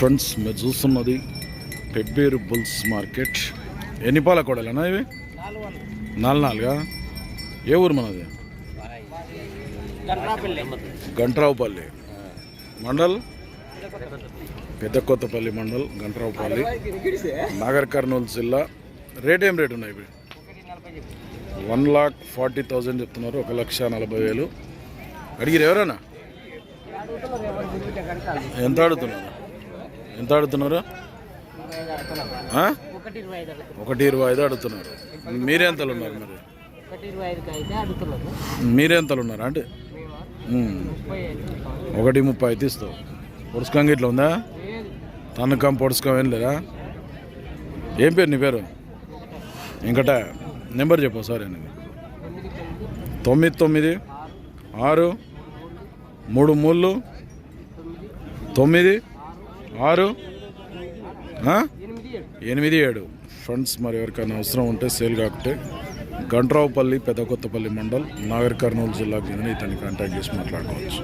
Friends మీరు చూస్తున్నది Pebbair bulls market. ఎన్ని పాల కూడలేనా ఇవి? నాలుగు నాలుగా? ఏ ఊరు మనది? గంట్రావుపల్లి. మండల్? పెద్ద కొత్తపల్లి మండల్ గంట్రావుపల్లి. నాగర్ కర్నూలు జిల్లా. రేట్ ఏం రేట్ ఉన్నాయి ఇవి? వన్ లాక్ ఫార్టీ థౌజండ్ చెప్తున్నారు ఒక లక్ష నలభై వేలు. అడిగిరు ఎవరైనా ఎంత అడుగుతున్నారు? ఎంత అడుగుతున్నారు? ఒకటి ఇరవై ఐదు అడుగుతున్నారు. మీరెంతలు ఉన్నారు మరి? మీరెంతలు ఉన్నారు అంటే? మేము. ముప్పై ఐదు ఒకటి ముప్పై అయితే ఇస్తావు పొడుచుకం ఇట్లా ఉందా? తనకం పొడుచుకం ఏం లేదా? ఏం పేరు నీ పేరు? ఇంకట నెంబర్ చెప్పు సార్ నేను తొమ్మిది తొమ్మిది ఆరు మూడు మూళ్ళు తొమ్మిది ఆరు? ఆ? ఎనిమిది ఏడు. ఎనిమిది ఏడు. ఫ్రెండ్స్ మరి ఎవరికైనా అవసరం ఉంటే సేల్ కాకుంటే గంట్రావుపల్లి పెద్ద కొత్తపల్లి మండల్ నాగర్ కర్నూలు జిల్లాకు చెందిన ఇతన్ని కాంటాక్ట్ చేసి మాట్లాడుకోవచ్చు.